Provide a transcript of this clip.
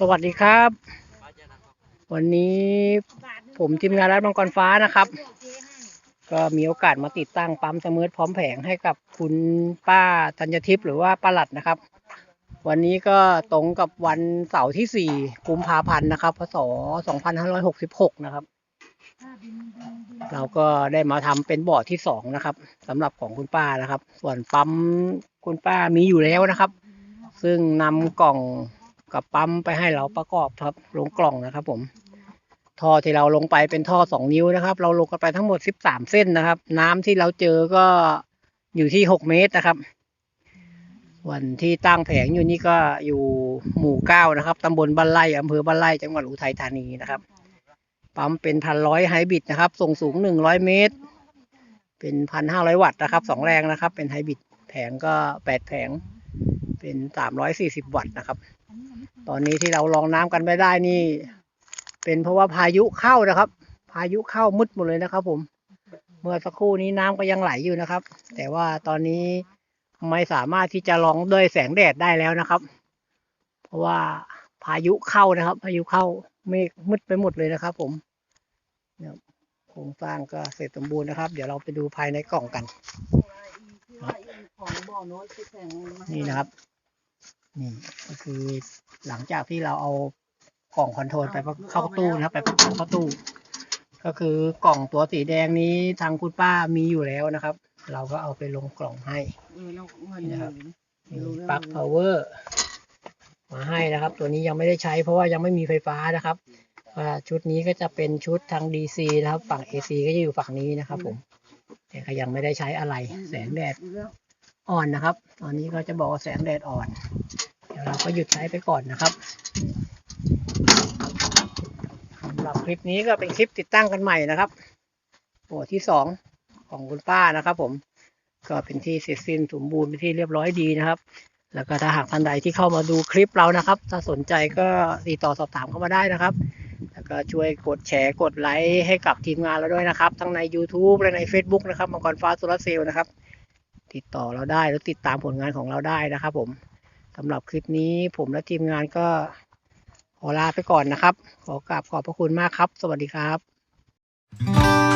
สวัสดีครับ วันนี้ผมทีมงานรัฐมังกรฟ้านะครับ ก็มีโอกาสมาติดตั้งปั๊มเสมือพร้อมแผงให้กับคุณป้าธัญทิพย์หรือว่าป้าหลัดนะครับ วันนี้ก็ตรงกับวันเสาร์ที่ 4 กุมภาพันธ์นะครับพศ2566 นะครับ เราก็ได้มาทำเป็นบ่อที่สองนะครับสำหรับของคุณป้านะครับ ส่วนปั๊มคุณป้ามีอยู่แล้วนะครับ ซึ่งนำกล่อง กับปั๊มไปให้เราประกอบครับลงกล่องนะครับ ผมท่อที่เราลงไปเป็นท่อสองนิ้วนะครับ เราลงกันไปทั้งหมดสิบสามเส้นนะครับ น้ำที่เราเจอก็อยู่ที่หกเมตรนะครับ วันที่ตั้งแผงอยู่นี่ก็อยู่หมู่เก้านะครับตำบลบ้านไร่อำเภอบ้านไร่จังหวัดอุทัยธานีนะครับปั๊มเป็นพันร้อยไฮบริดนะครับ ส่งสูงหนึ่งร้อยเมตร เป็นพันห้าร้อยวัตต์นะครับสองแรงนะครับ เป็นไฮบริดแผงก็แปดแผง เป็นสามร้อยสี่สิบวัตต์นะครับ ตอนนี้ที่เราลองน้ำกันไม่ได้นี่ เป็นเพราะว่าพายุเข้านะครับ พายุเข้ามืดหมดเลยนะครับผม เมื่อสักครู่นี้น้ำก็ยังไหลอยู่นะครับ แต่ว่าตอนนี้ไม่สามารถที่จะลองด้วยแสงแดดได้แล้วนะครับ เพราะว่าพายุเข้านะครับ พายุเข้าเมฆมืดไปหมดเลยนะครับ ผมโครงสร้างก็เสร็จสมบูรณ์นะครับ เดี๋ยวเราไปดูภายในกล่องกัน นี่นะครับ นี่ก็คือหลังจากที่เราเอากล่องคอนโทรลไปเข้าตู้นะครับไปเข้าตู้ ก็คือกล่องตัวสีแดงนี้ทางคุณป้ามีอยู่แล้วนะครับ เราก็เอาไปลงกล่องให้นะครับมีปลั๊กพาวเวอร์มาให้นะครับ ตัวนี้ยังไม่ได้ใช้เพราะว่ายังไม่มีไฟฟ้านะครับอ่าชุดนี้ก็จะเป็นชุดทาง DC นะครับ ฝั่ง AC ก็จะอยู่ฝั่งนี้นะครับ ผม แต่ก็ยังไม่ได้ใช้อะไร แสงแดดอ่อนนะครับ ตอนนี้ก็จะบอกว่าแสงแดดอ่อนเดี๋ยวเราก็หยุดใช้ไปก่อนนะครับสำหรับคลิปนี้ก็เป็นคลิปติดตั้งกันใหม่นะครับหัวที่สองของคุณป้านะครับ ผมก็เป็นที่เสร็จสิ้นสมบูรณ์เป็นที่เรียบร้อยดีนะครับ แล้วก็ถ้าหากท่านใดที่เข้ามาดูคลิปเรานะครับ ถ้าสนใจก็ติดต่อสอบถามเข้ามาได้นะครับ แล้วก็ช่วยกดแชร์กดไลค์ให้กับทีมงานเราด้วยนะครับ ทั้งใน YouTube และใน Facebook นะครับมังกรฟ้าโซลาร์เซลล์นะครับ ติดต่อเราได้แล้วติดตามผลงานของเราได้นะครับผม สำหรับคลิปนี้ผมและทีมงานก็ขอลาไปก่อนนะครับ ขอกราบขอบพระคุณมากครับ สวัสดีครับ